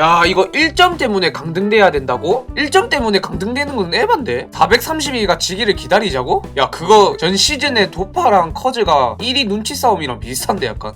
야 이거 1점 때문에 강등돼야 된다고? 1점 때문에 강등되는 건 에반데? 432가 지기를 기다리자고? 야 그거 전 시즌에 도파랑 커즈가 1위 눈치 싸움이랑 비슷한데 약간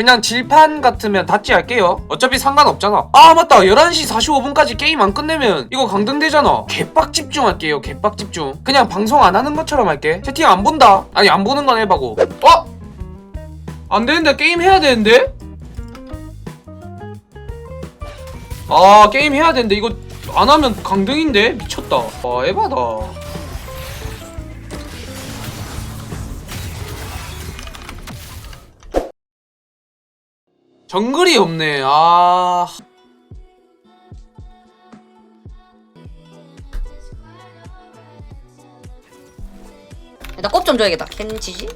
그냥 질판 같으면 닫지 할게요. 어차피 상관없잖아. 아, 맞다. 11시 45분까지 게임 안 끝내면 이거 강등되잖아. 개빡 집중할게요. 개빡 집중. 그냥 방송 안 하는 것처럼 할게. 채팅 안 본다. 아니, 안 보는 건 해봐고. 어? 안 되는데, 게임 해야 되는데? 아, 게임 해야 되는데, 이거 안 하면 강등인데? 미쳤다. 와, 에바다. 정글이 없네. 아. 일단 꼽좀 줘야겠다. 캔 지지?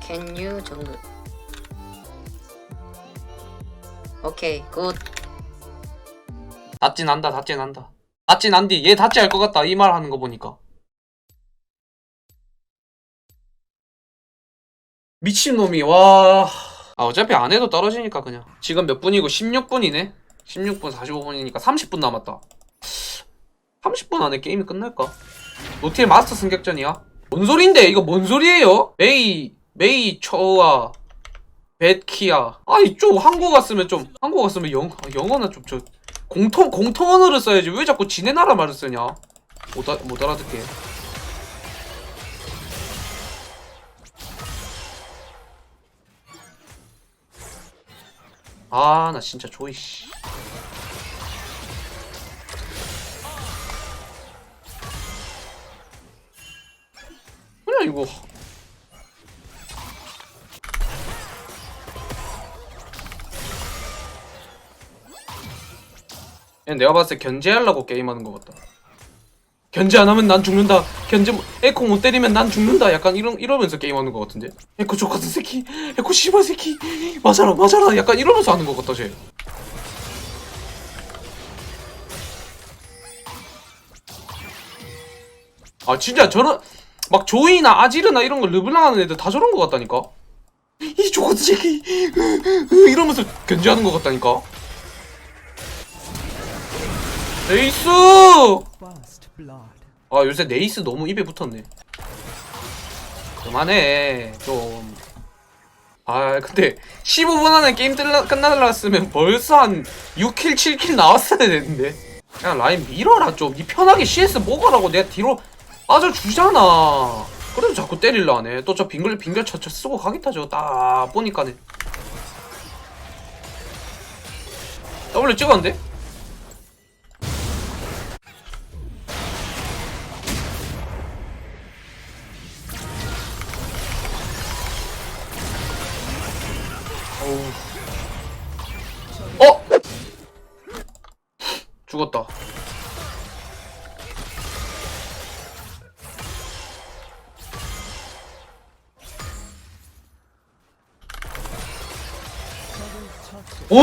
Can you 정글? 오케이 굿. 닫진 않다, 닫진 않다. 닫진 않디. 얘 닫지 할 것 같다. 이 말 하는 거 보니까. 미친놈이, 와. 아, 어차피 안 해도 떨어지니까 그냥. 지금 몇 분이고 16분이네? 16분 45분이니까 30분 남았다. 30분 안에 게임이 끝날까? 노틸 마스터 승격전이야? 뭔 소린데? 이거 뭔 소리예요? 메이, 메이, 처와, 벳키야. 아, 이쪽 한국 갔으면 좀, 한국 갔으면 영, 아, 영어는 좀, 저, 공통, 공통 언어를 써야지. 왜 자꾸 지네 나라 말을 쓰냐? 못, 아, 못 알아듣게. 아, 나 진짜 조이, 씨. 그냥 이거. 그냥 내가 봤을 때 견제하려고 게임하는 것 같다. 견제 안 하면 난 죽는다. 견제 못- 에코 못 때리면 난 죽는다. 약간 이런 이러면서 게임하는 것 같은데. 에코 족 같은 새끼. 에코 씨발 새끼. 맞아라 맞아라. 약간 이러면서 하는 것 같다 쟤. 아 진짜 저런 막 조이나 아지르나 이런 거 르블랑 하는 애들 다 저런 것 같다니까. 이 족 같은 새끼. 이러면서 견제하는 것 같다니까. 에이스! 아 요새 네이스 너무 입에 붙었네. 그만해 좀. 아 근데 15분 안에 게임 끝나, 끝나달랐으면 벌써 한 6킬 7킬 나왔어야 되는데. 그냥 라인 밀어라 좀니 편하게 CS 먹으라고 내가 뒤로 빠져주잖아. 그래도 자꾸 때릴라 하네. 또 저 빙글 빙글 쳐쳐 쓰고 가겠다 저거. 딱 보니까네 W 찍었는데? 오?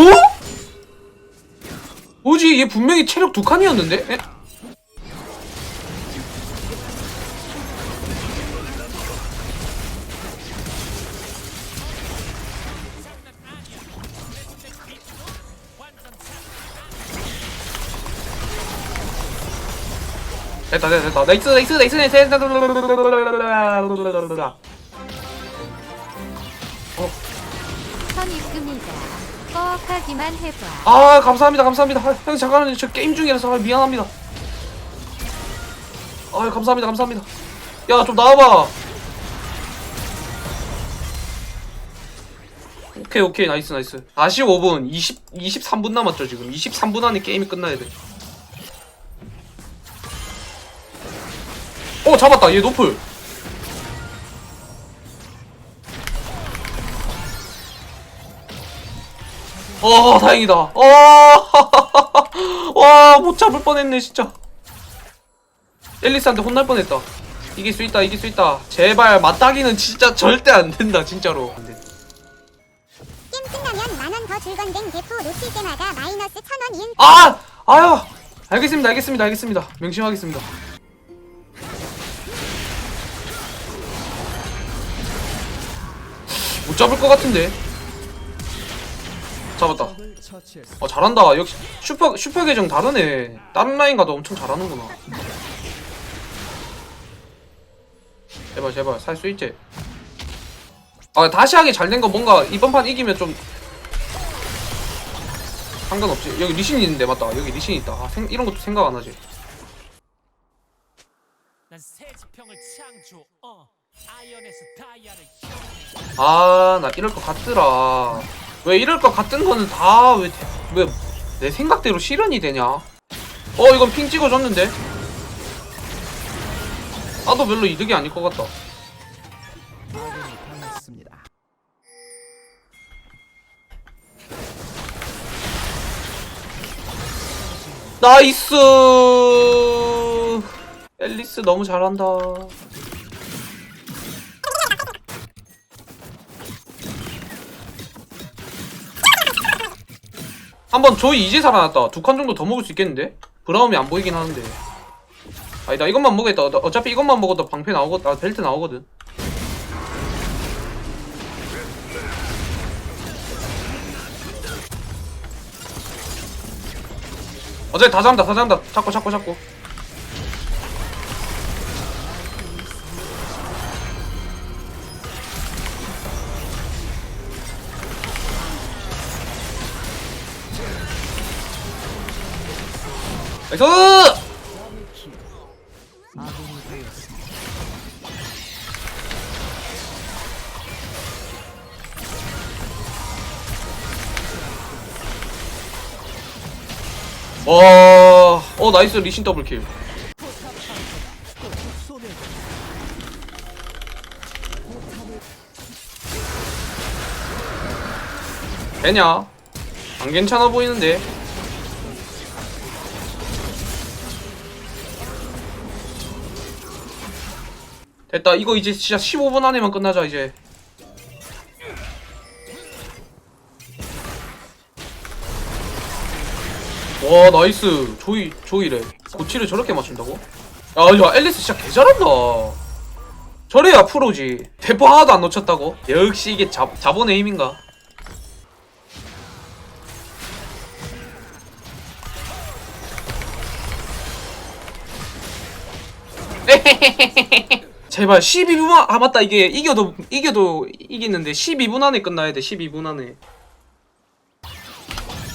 뭐지? 얘 분명히 체력 두 칸이었는데? 에? 됐다 됐다 됐다 나이스 나이스 나이스 나이스 꼭 하기만 해봐. 아 감사합니다 감사합니다. 아, 형 잠깐만요. 저 게임 중이라서 아, 미안합니다. 아 감사합니다 감사합니다. 야 좀 나와봐. 오케이 오케이. 나이스 나이스. 45분 20 23분 남았죠 지금. 23분 안에 게임이 끝나야 돼. 어, 잡았다. 얘 노플. 어, 다행이다. 어, 와, 못 잡을 뻔했네, 진짜. 앨리스한테 혼날 뻔했다. 이길 수 있다, 이길 수 있다. 제발, 맞다기는 진짜 절대 안 된다, 진짜로. 안 돼. 게임 끝나면 만원 더 줄 건데 대포 놓칠 때마다 마이너스 천원 이응 아! 아야! 알겠습니다 알겠습니다 알겠습니다 명심하겠습니다 못 잡을 것 같은데 잡았다. 어 잘한다. 역시 슈퍼 슈퍼 계정 다르네. 다른 라인과도 엄청 잘하는구나. 제발 제발 살 수 있지? 아 다시 하기 잘 된 거 뭔가 이번 판 이기면 좀 상관없지. 여기 리신 있는데 맞다. 여기 리신 있다. 아, 생, 이런 것도 생각 안 하지. 어 다이아를 아나 이럴 것 같더라 왜 이럴 것 같은 거는 다 왜 왜 내 생각대로 실현이 되냐? 어 이건 핑 찍어줬는데? 나도 별로 이득이 아닐 것 같다. 나이스! 앨리스 너무 잘한다 한번 조이 이제 살아났다. 두 칸 정도 더 먹을 수 있겠는데? 브라움이 안 보이긴 하는데. 아니다 이것만 먹겠다. 어- 어차피 이것만 먹어도 방패 나오거든 아 벨트 나오거든. 어차피 다 잡는다 다 잡는다. 잡고 잡고 잡고 나이스. 와, 어 나이스 리신 더블킬. 되냐? 안 괜찮아 보이는데. 됐다. 이거 이제 진짜 15분 안에만 끝나자 이제. 와 나이스 조이 조이래 고치를 저렇게 맞춘다고? 야야 앨리스 진짜 개 잘한다 저래야 프로지 대포 하나도 안 놓쳤다고? 역시 이게 자, 자본의 힘인가? 제발 12분 아 맞다 이게 이겨도 이겨도 이기는데 12분 안에 끝나야 돼 12분 안에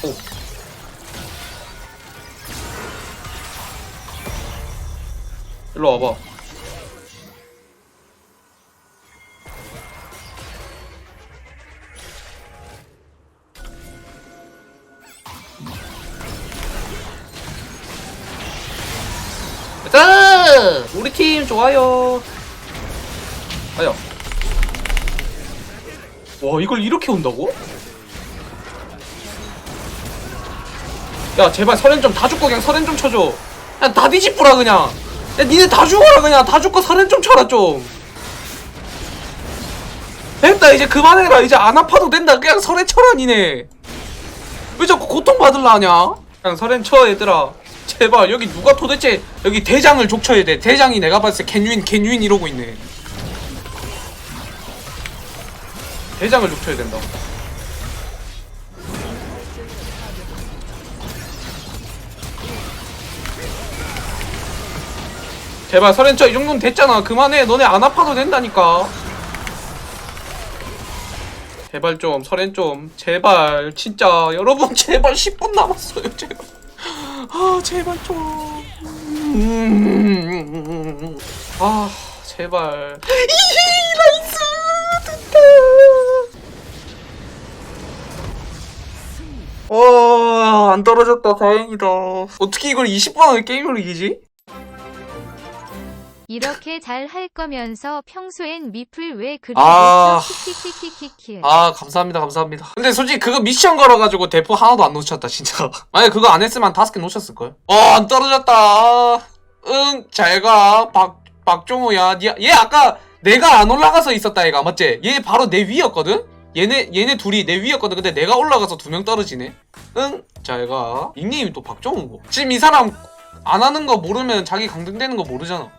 오 일로 와봐 가자! 우리 팀 좋아요. 아야. 와 이걸 이렇게 온다고? 야 제발 서렌 좀다 죽고 그냥 서렌 좀 쳐줘. 그냥 다 뒤집어라 그냥. 야 니네 다 죽어라 그냥 다 죽고 서렌 좀 쳐라 좀. 됐다 이제 그만해라 이제 안 아파도 된다 그냥 서렌 쳐라 니네. 왜 자꾸 고통 받을라 하냐? 그냥 서렌 쳐 얘들아. 제발 여기 누가 도대체 여기 대장을 족쳐야 돼. 대장이 내가 봤을 때 캔유인 캔유인 이러고 있네. 대장을 족쳐야 된다. 제발 서렌처 이 정도면 됐잖아. 그만해. 너네 안 아파도 된다니까. 제발 좀 서렌 좀 제발 진짜 여러분 제발 10분 남았어요 제발 아 제발 좀. 음, 아 제발. 이히 나이스 됐다. 와안 떨어졌다 다행이다. 어떻게 이걸 20분 안에 게임으로 이기지? 이렇게 잘 할 거면서 평소엔 미플 왜 그리 아. 키키키키키키 아 감사합니다 감사합니다 근데 솔직히 그거 미션 걸어가지고 대포 하나도 안 놓쳤다 진짜 만약에 그거 안 했으면 한 다섯 개 놓쳤을걸 와안 떨어졌다 응 잘 가 박 박종우야 니- 얘 아까 내가 안 올라가서 있었다 얘가 맞지? 얘 바로 내 위였거든? 얘네 얘네 둘이 내 위였거든. 근데 내가 올라가서 두 명 떨어지네. 응? 자 얘가 닉네임이 또 박정우고. 지금 이 사람 안 하는 거 모르면 자기 강등되는 거 모르잖아